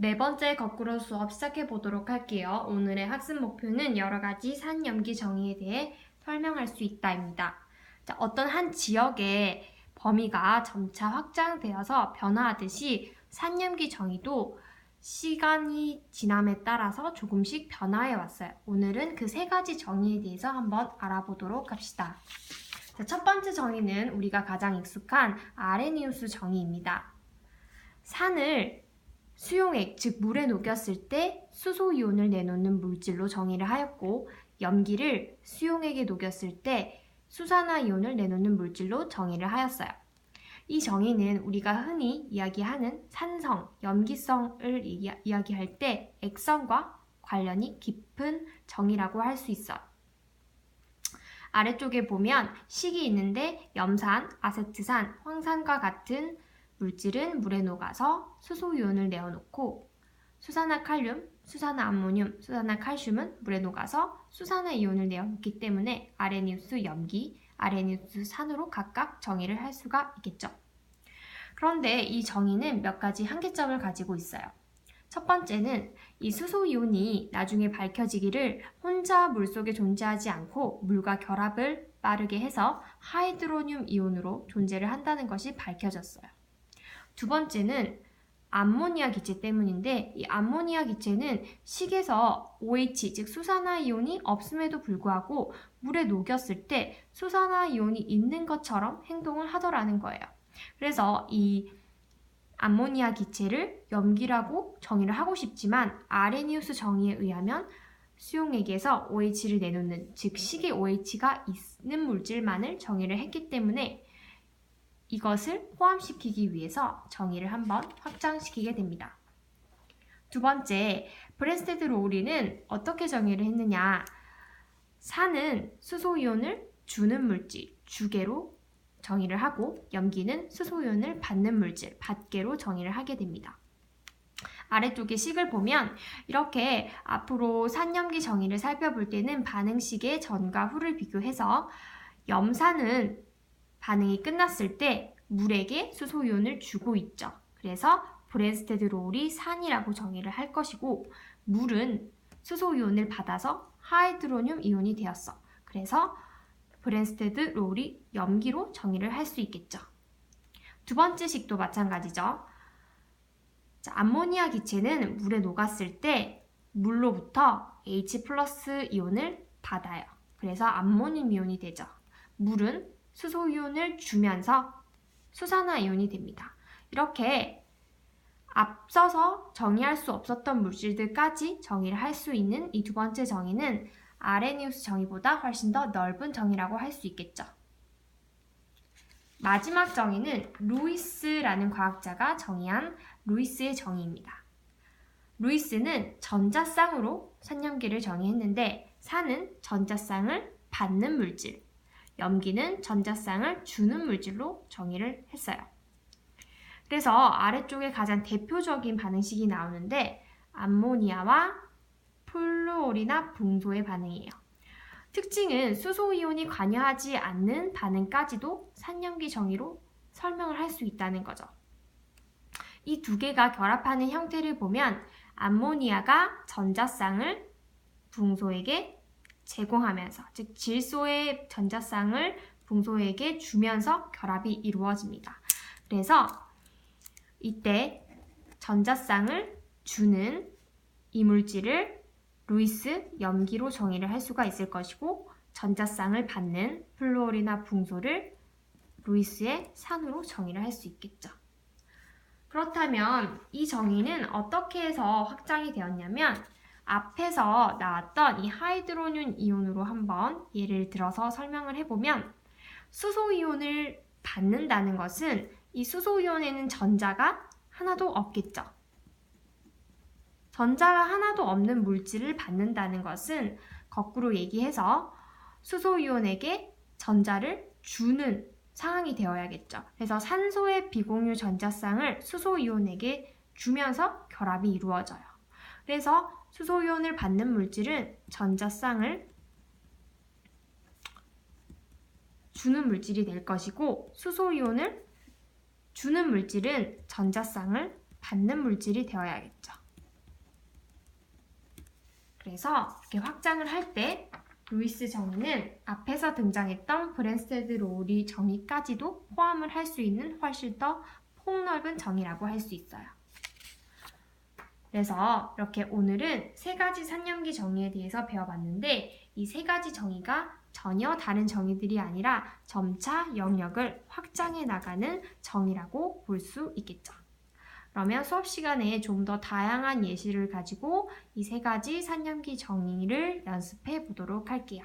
네 번째 거꾸로 수업 시작해 보도록 할게요. 오늘의 학습 목표는 여러 가지 산 염기 정의에 대해 설명할 수 있다입니다. 자, 어떤 한 지역의 범위가 점차 확장되어서 변화하듯이 산 염기 정의도 시간이 지남에 따라서 조금씩 변화해 왔어요. 오늘은 그 세 가지 정의에 대해서 한번 알아보도록 합시다. 자, 첫 번째 정의는 우리가 가장 익숙한 아레니우스 정의입니다. 산을 수용액, 즉 물에 녹였을 때 수소이온을 내놓는 물질로 정의를 하였고 염기를 수용액에 녹였을 때 수산화이온을 내놓는 물질로 정의를 하였어요. 이 정의는 우리가 흔히 이야기하는 산성, 염기성을 이야기할 때 액성과 관련이 깊은 정의라고 할 수 있어요. 아래쪽에 보면 식이 있는데 염산, 아세트산, 황산과 같은 물질은 물에 녹아서 수소이온을 내어놓고 수산화 칼륨, 수산화 암모늄, 수산화 칼슘은 물에 녹아서 수산화 이온을 내어놓기 때문에 아레니우스 염기, 아레니우스 산으로 각각 정의를 할 수가 있겠죠. 그런데 이 정의는 몇 가지 한계점을 가지고 있어요. 첫 번째는 이 수소이온이 나중에 밝혀지기를 혼자 물속에 존재하지 않고 물과 결합을 빠르게 해서 하이드로늄 이온으로 존재를 한다는 것이 밝혀졌어요. 두 번째는 암모니아 기체 때문인데 이 암모니아 기체는 식에서 OH 즉 수산화 이온이 없음에도 불구하고 물에 녹였을 때 수산화 이온이 있는 것처럼 행동을 하더라는 거예요. 그래서 이 암모니아 기체를 염기라고 정의를 하고 싶지만 아레니우스 정의에 의하면 수용액에서 OH를 내놓는 즉 식에 OH가 있는 물질만을 정의를 했기 때문에 이것을 포함시키기 위해서 정의를 한번 확장시키게 됩니다. 두 번째, 브레스테드 로우리는 어떻게 정의를 했느냐? 산은 수소이온을 주는 물질, 주계로 정의를 하고 염기는 수소이온을 받는 물질, 받계로 정의를 하게 됩니다. 아래쪽에 식을 보면 이렇게 앞으로 산염기 정의를 살펴볼 때는 반응식의 전과 후를 비교해서 염산은 반응이 끝났을 때 물에게 수소이온을 주고 있죠. 그래서 브랜스테드 롤이 산이라고 정의를 할 것이고 물은 수소이온을 받아서 하이드로늄 이온이 되었어. 그래서 브랜스테드 롤이 염기로 정의를 할 수 있겠죠. 두 번째 식도 마찬가지죠. 자, 암모니아 기체는 물에 녹았을 때 물로부터 H 플러스 이온을 받아요. 그래서 암모늄 이온이 되죠. 물은 수소이온을 주면서 수산화이온이 됩니다. 이렇게 앞서서 정의할 수 없었던 물질들까지 정의를 할 수 있는 이 두 번째 정의는 아레니우스 정의보다 훨씬 더 넓은 정의라고 할 수 있겠죠. 마지막 정의는 루이스라는 과학자가 정의한 루이스의 정의입니다. 루이스는 전자쌍으로 산염기를 정의했는데 산은 전자쌍을 받는 물질, 염기는 전자쌍을 주는 물질로 정의를 했어요. 그래서 아래쪽에 가장 대표적인 반응식이 나오는데 암모니아와 플루오리나 붕소의 반응이에요. 특징은 수소이온이 관여하지 않는 반응까지도 산염기 정의로 설명을 할 수 있다는 거죠. 이 두 개가 결합하는 형태를 보면 암모니아가 전자쌍을 붕소에게 제공하면서 즉 질소의 전자쌍을 붕소에게 주면서 결합이 이루어집니다. 그래서 이때 전자쌍을 주는 이물질을 루이스 염기로 정의를 할 수가 있을 것이고 전자쌍을 받는 플로리나 붕소를 루이스의 산으로 정의를 할 수 있겠죠. 그렇다면 이 정의는 어떻게 해서 확장이 되었냐면 앞에서 나왔던 이 하이드로늄 이온으로 한번 예를 들어서 설명을 해보면 수소 이온을 받는다는 것은 이 수소 이온에는 전자가 하나도 없겠죠. 전자가 하나도 없는 물질을 받는다는 것은 거꾸로 얘기해서 수소 이온에게 전자를 주는 상황이 되어야겠죠. 그래서 산소의 비공유 전자쌍을 수소 이온에게 주면서 결합이 이루어져요. 그래서 수소이온을 받는 물질은 전자쌍을 주는 물질이 될 것이고 수소이온을 주는 물질은 전자쌍을 받는 물질이 되어야겠죠. 그래서 이렇게 확장을 할 때 루이스 정의는 앞에서 등장했던 브랜스테드 로우리 정의까지도 포함을 할 수 있는 훨씬 더 폭넓은 정의라고 할 수 있어요. 그래서 이렇게 오늘은 세 가지 산념기 정의에 대해서 배워봤는데 이 세 가지 정의가 전혀 다른 정의들이 아니라 점차 영역을 확장해 나가는 정의라고 볼 수 있겠죠. 그러면 수업 시간에 좀 더 다양한 예시를 가지고 이 세 가지 산념기 정의를 연습해 보도록 할게요.